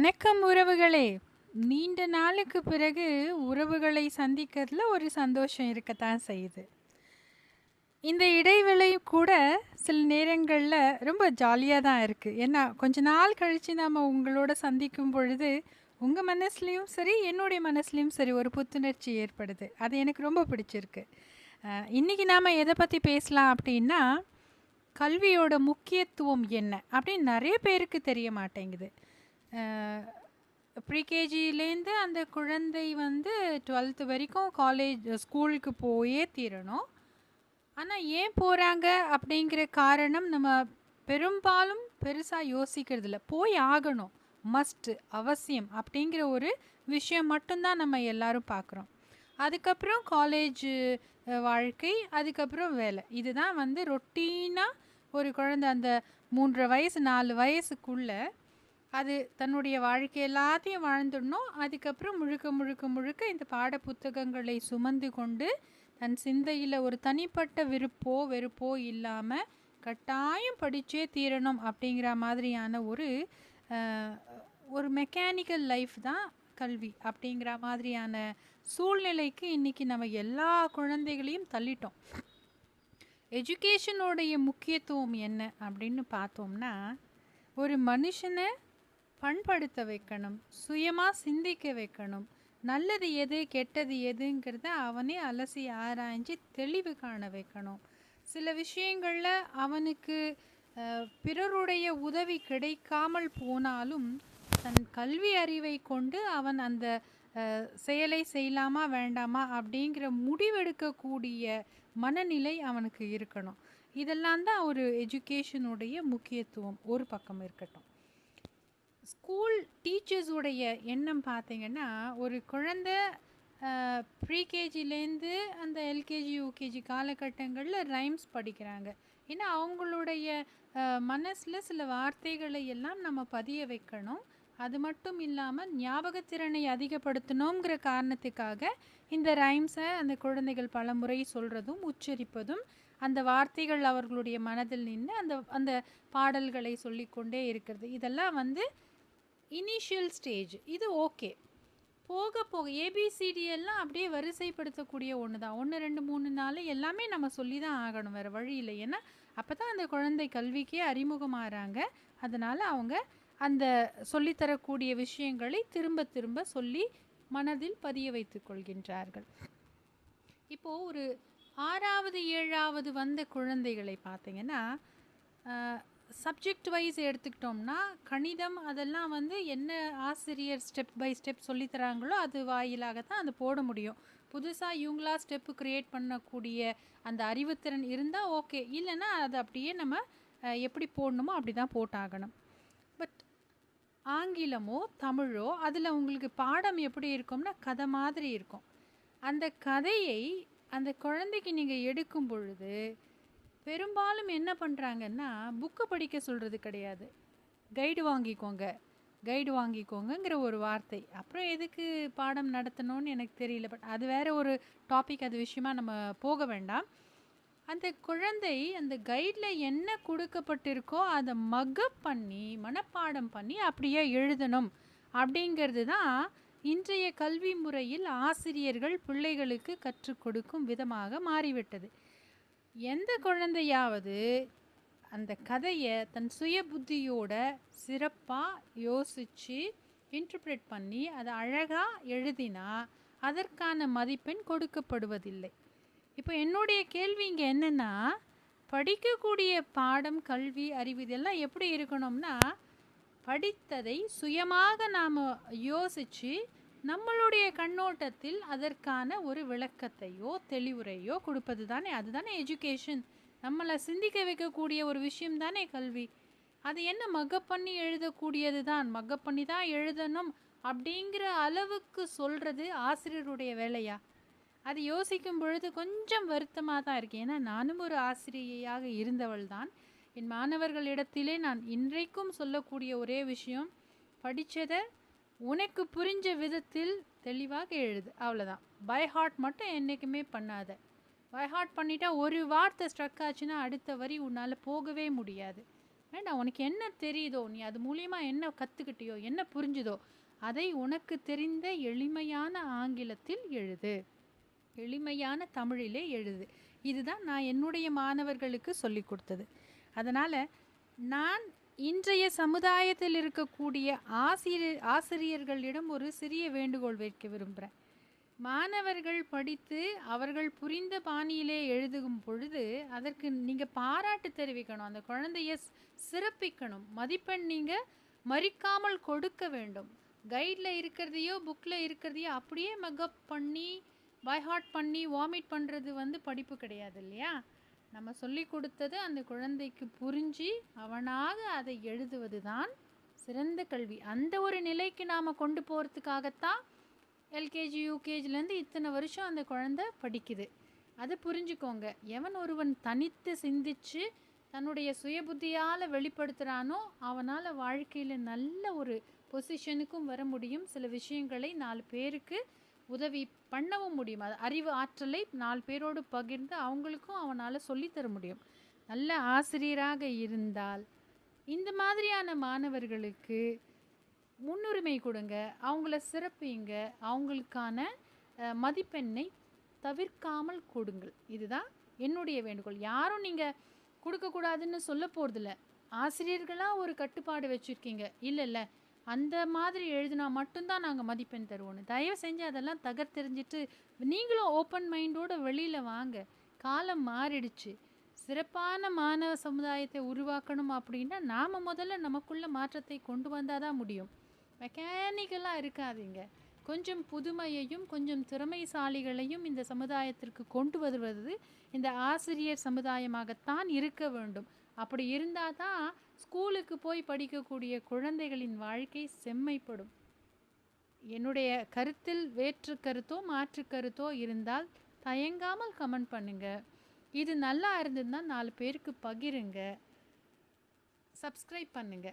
வணக்கம் உறவுகளே. நீண்ட நாளுக்கு பிறகு உறவுகளை சந்திக்கிறதுல ஒரு சந்தோஷம் இருக்கத்தான் செய்யுது. இந்த இடைவேளை கூட சில நேரங்களில் ரொம்ப ஜாலியாக தான் இருக்குது ஏன்னா கொஞ்ச நாள் கழித்து நாம் உங்களோட சந்திக்கும் பொழுது உங்கள் மனசுலேயும் சரி என்னுடைய மனசுலேயும் சரி ஒரு புத்துணர்ச்சி ஏற்படுது. அது எனக்கு ரொம்ப பிடிச்சிருக்கு. இன்றைக்கி நாம் எதை பற்றி பேசலாம் அப்படின்னா கல்வியோட முக்கியத்துவம் என்ன அப்படின்னு நிறைய பேருக்கு தெரிய மாட்டேங்குது. ப்ரீகேஜிலேருந்து அந்த குழந்தை வந்து டுவெல்த்து வரைக்கும் காலேஜ் ஸ்கூலுக்கு போயே தீரணும். ஆனால் ஏன் போகிறாங்க அப்படிங்கிற காரணம் நம்ம பெரும்பாலும் பெருசாக யோசிக்கிறதில்ல. போய் ஆகணும். மஸ்ட்டு அவசியம் அப்படிங்கிற ஒரு விஷயம் மட்டும்தான் நம்ம எல்லாரும் பார்க்குறோம் அதுக்கப்புறம் காலேஜ் வாழ்க்கை அதுக்கப்புறம் வேலை. இதுதான் வந்து ரொட்டீனாக ஒரு குழந்தை அந்த மூன்றரை வயசு நாலு வயசுக்குள்ளே அது தன்னுடைய வாழ்க்கை எல்லாத்தையும் வாழ்ந்துடணும். அதுக்கப்புறம் முழுக்க முழுக்க முழுக்க இந்த பாட புத்தகங்களை சுமந்து கொண்டு தன் சிந்தையில் ஒரு தனிப்பட்ட விருப்போ வெறுப்போ இல்லாமல் கட்டாயம் படித்தே தீரணும் அப்படிங்கிற மாதிரியான ஒரு ஒரு மெக்கானிக்கல் லைஃப் தான் கல்வி அப்படிங்கிற மாதிரியான சூழ்நிலைக்கு இன்னைக்கு நம்ம எல்லா குழந்தைகளையும் தள்ளிட்டோம். எஜுகேஷனோடைய முக்கியத்துவம் என்ன அப்படின்னு பார்த்தோம்னா ஒரு மனுஷனை பண்படுத்த வைக்கணும் சுயமாக சிந்திக்க வைக்கணும். நல்லது எது கெட்டது எதுங்கிறத அவனே அலசி ஆராய்ஞ்சு தெளிவு காண வைக்கணும். சில விஷயங்களில் அவனுக்கு பிறருடைய உதவி கிடைக்காமல் போனாலும் தன் கல்வி அறிவை கொண்டு அவன் அந்த செயலை செய்யலாமா வேண்டாமா அப்படிங்கிற முடிவெடுக்கக்கூடிய மனநிலை அவனுக்கு இருக்கணும். இதெல்லாம் தான் ஒரு எஜுகேஷனுடைய முக்கியத்துவம். ஒரு பக்கம் இருக்கட்டும். ஸ்கூல் டீச்சர்ஸுடைய எண்ணம் பார்த்தீங்கன்னா ஒரு குழந்த ப்ரீகேஜிலேருந்து அந்த எல்கேஜி யூகேஜி காலகட்டங்களில் ரைம்ஸ் படிக்கிறாங்க. ஏன்னா அவங்களுடைய மனசில் சில வார்த்தைகளை எல்லாம் நம்ம பதிய வைக்கணும். அது மட்டும் இல்லாமல் ஞாபகத்திறனை அதிகப்படுத்தணுங்கிற காரணத்துக்காக இந்த ரைம்ஸை அந்த குழந்தைகள் பலமுறை சொல்கிறதும் உச்சரிப்பதும் அந்த வார்த்தைகள் அவர்களுடைய மனதில் நின்று அந்த அந்த பாடல்களை சொல்லிக்கொண்டே இருக்கிறது. இதெல்லாம் வந்து இனிஷியல் ஸ்டேஜ் இது ஓகே போக போக ஏபிசிடி எல்லாம் அப்படியே வரிசைப்படுத்தக்கூடிய ஒன்று தான் ஒன்று ரெண்டு மூணு நாலு எல்லாமே நம்ம சொல்லி தான் ஆகணும். வேறு வழி இல்லை. ஏன்னா அப்போ தான் அந்த குழந்தை கல்விக்கே அறிமுகமாகறாங்க. அதனால் அவங்க அந்த சொல்லித்தரக்கூடிய விஷயங்களை திரும்ப திரும்ப சொல்லி மனதில் பதிய வைத்து கொள்கின்றார்கள். இப்போது ஒரு ஆறாவது ஏழாவது வந்த குழந்தைகளை பார்த்தீங்கன்னா சப்ஜெக்ட் வைஸ் எடுத்துக்கிட்டோம்னா கணிதம் அதெல்லாம் வந்து என்ன ஆசிரியர் ஸ்டெப் பை ஸ்டெப் சொல்லித்தராங்களோ அது வாயிலாக தான் அது போட முடியும். புதுசாக இவங்களா ஸ்டெப்பு க்ரியேட் பண்ணக்கூடிய அந்த அறிவுத்திறன் இருந்தால் ஓகே இல்லைன்னா அது அப்படியே நம்ம எப்படி போடணுமோ அப்படி தான் போட்டாகணும். பட் ஆங்கிலமோ தமிழோ அதில் உங்களுக்கு பாடம் எப்படி இருக்கும்னா கதை மாதிரி இருக்கும். அந்த கதையை அந்த குழந்தைக்கு நீங்கள் எடுக்கும் பொழுது பெரும்பாலும் என்ன பண்ணுறாங்கன்னா புக்கு படிக்க சொல்கிறது கிடையாது. கைடு வாங்கிக்கோங்க. கைடு வாங்கிக்கோங்கங்கிற ஒரு வார்த்தை. அப்புறம் எதுக்கு பாடம் நடத்தணும்னு எனக்கு தெரியல. பட் அது வேற ஒரு டாபிக் அது விஷயமா நம்ம போக வேண்டாம். அந்த குழந்தை அந்த கைடில் என்ன கொடுக்கப்பட்டிருக்கோ அதை மக்கப் பண்ணி மனப்பாடம் பண்ணி அப்படியே எழுதணும். அப்படிங்கிறது தான் இன்றைய கல்வி முறையில் ஆசிரியர்கள் பிள்ளைகளுக்கு கற்றுக் கொடுக்கும் விதமாக மாறிவிட்டது. எந்த குழந்தையாவது அந்த கதையை தன் சுய புத்தியோட சிறப்பாக யோசித்து இன்டர்பிரேட் பண்ணி அதை அழகாக எழுதினா அதற்கான மதிப்பெண் கொடுக்கப்படுவதில்லை. இப்போ என்னுடைய கேள்வி இங்கே என்னென்னா படிக்கக்கூடிய பாடம் கல்வி அறிவு இதெல்லாம் எப்படி இருக்கணும்னா படித்ததை சுயமாக நாம் யோசித்து நம்மளுடைய கண்ணோட்டத்தில் அதற்கான ஒரு விளக்கத்தையோ தெளிவுரையோ கொடுப்பது தானே? அதுதானே எஜுகேஷன் நம்மளை சிந்திக்க வைக்கக்கூடிய ஒரு விஷயம் தானே கல்வி. அது என்ன மக்கப் பண்ணி எழுதக்கூடியது தான்? மக்கப் பண்ணி தான் எழுதணும் அப்படிங்கிற அளவுக்கு சொல்கிறது ஆசிரியருடைய வேலையா? அது யோசிக்கும் பொழுது கொஞ்சம் வருத்தமாக தான் இருக்கு. ஏன்னா நானும் ஒரு ஆசிரியையாக இருந்தவள் தான். என் மாணவர்களிடத்திலே நான் இன்றைக்கும் சொல்லக்கூடிய ஒரே விஷயம் படித்ததை உனக்கு புரிஞ்ச விதத்தில் தெளிவாக எழுது. அவ்வளோதான் பை ஹார்ட் மட்டும் என்றைக்குமே பண்ணாத. பை ஹார்ட் பண்ணிட்டா ஒரு வார்த்தை ஸ்ட்ரக் ஆச்சுன்னா அடுத்த வரி உன்னால் போகவே முடியாது. வேண்டாம் உனக்கு என்ன தெரியுதோ நீ அது மூலியமாக என்ன கற்றுக்கிட்டியோ என்ன புரிஞ்சுதோ அதை உனக்கு தெரிந்த எளிமையான ஆங்கிலத்தில் எழுது. எளிமையான தமிழிலே எழுது. இதுதான் நான் என்னுடைய மாணவர்களுக்கு சொல்லி கொடுத்தது. அதனால் நான் இன்றைய சமுதாயத்தில் இருக்கக்கூடிய ஆசிரியர் ஆசிரியர்களிடம் ஒரு சிறிய வேண்டுகோள் வைக்க விரும்புகிறேன் மாணவர்கள் படித்து அவர்கள் புரிந்த பாணியிலே எழுதும் பொழுது அதற்கு நீங்கள் பாராட்டு தெரிவிக்கணும். அந்த குழந்தைய சிறப்பிக்கணும். மதிப்பெண் நீங்கள் மறிக்காமல் கொடுக்க வேண்டும். கைடில் இருக்கிறதையோ புக்கில் இருக்கிறதையோ அப்படியே மெக்கப் பண்ணி பை ஹார்ட் பண்ணி வாமிட் பண்ணுறது வந்து படிப்பு கிடையாது இல்லையா? நம்ம சொல்லி கொடுத்தது அந்த குழந்தைக்கு புரிஞ்சு அவனாக அதை எழுதுவது தான் சிறந்த கல்வி. அந்த ஒரு நிலைக்கு நாம் கொண்டு போகிறதுக்காகத்தான் எல்கேஜி யூகேஜிலேருந்து இத்தனை வருஷம் அந்த குழந்தை படிக்குது. அதை புரிஞ்சுக்கோங்க. எவன் ஒருவன் தனித்து சிந்திச்சு தன்னுடைய சுய புத்தியால் வெளிப்படுத்துகிறானோ அவனால் வாழ்க்கையில் நல்ல ஒரு பொசிஷனுக்கும் வர முடியும். சில விஷயங்களை நாலு பேருக்கு உதவி பண்ணவும் முடியும். அது அறிவு ஆற்றலை நாலு பேரோடு பகிர்ந்து அவங்களுக்கும் அவனால் சொல்லித்தர முடியும். நல்ல ஆசிரியராக இருந்தால் இந்த மாதிரியான மாணவர்களுக்கு முன்னுரிமை கொடுங்க. அவங்கள சிறப்பிங்க. அவங்களுக்கான மதிப்பெண்ணை தவிர்க்காமல் கொடுங்கள். இதுதான் என்னுடைய வேண்டுகோள். யாரும் நீங்கள் கொடுக்கக்கூடாதுன்னு சொல்ல போகிறதில்ல ஆசிரியர்களாக ஒரு கட்டுப்பாடு வச்சுருக்கீங்க. இல்லை இல்லை அந்த மாதிரி எழுதினா மட்டும்தான் நாங்கள் மதிப்பெண் தருவோன்னு. தயவு செஞ்சு அதெல்லாம் தகர்த்தெறிஞ்சிட்டு நீங்களும் ஓப்பன் மைண்டோட வெளியில் வாங்க. காலம் மாறிடுச்சு. சிறப்பான மாணவ சமுதாயத்தை உருவாக்கணும் அப்படின்னா நாம் முதல்ல நமக்குள்ள மாற்றத்தை கொண்டு வந்தால் தான் முடியும். மெக்கானிக்கலாக இருக்காதீங்க. கொஞ்சம் புதுமையையும் கொஞ்சம் திறமைசாலிகளையும் இந்த சமுதாயத்திற்கு கொண்டு வருவது இந்த ஆசிரியர் சமுதாயமாகத்தான் இருக்க வேண்டும். அப்படி இருந்தால் தான் ஸ்கூலுக்கு போய் படிக்கக்கூடிய குழந்தைகளின் வாழ்க்கை செம்மைப்படும். என்னுடைய கருத்தில் வேற்று கருத்தோ மாற்று கருத்தோ இருந்தால் தயங்காமல் கமெண்ட் பண்ணுங்க. இது நல்லா இருந்ததுன்னா நாலு பேருக்கு பகிருங்க. சப்ஸ்கிரைப் பண்ணுங்க.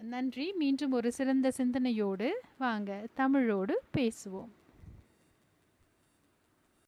நன்றி. மீண்டும் ஒரு சிறந்த சிந்தனையோடு வாங்க. தமிழோடு பேசுவோம்.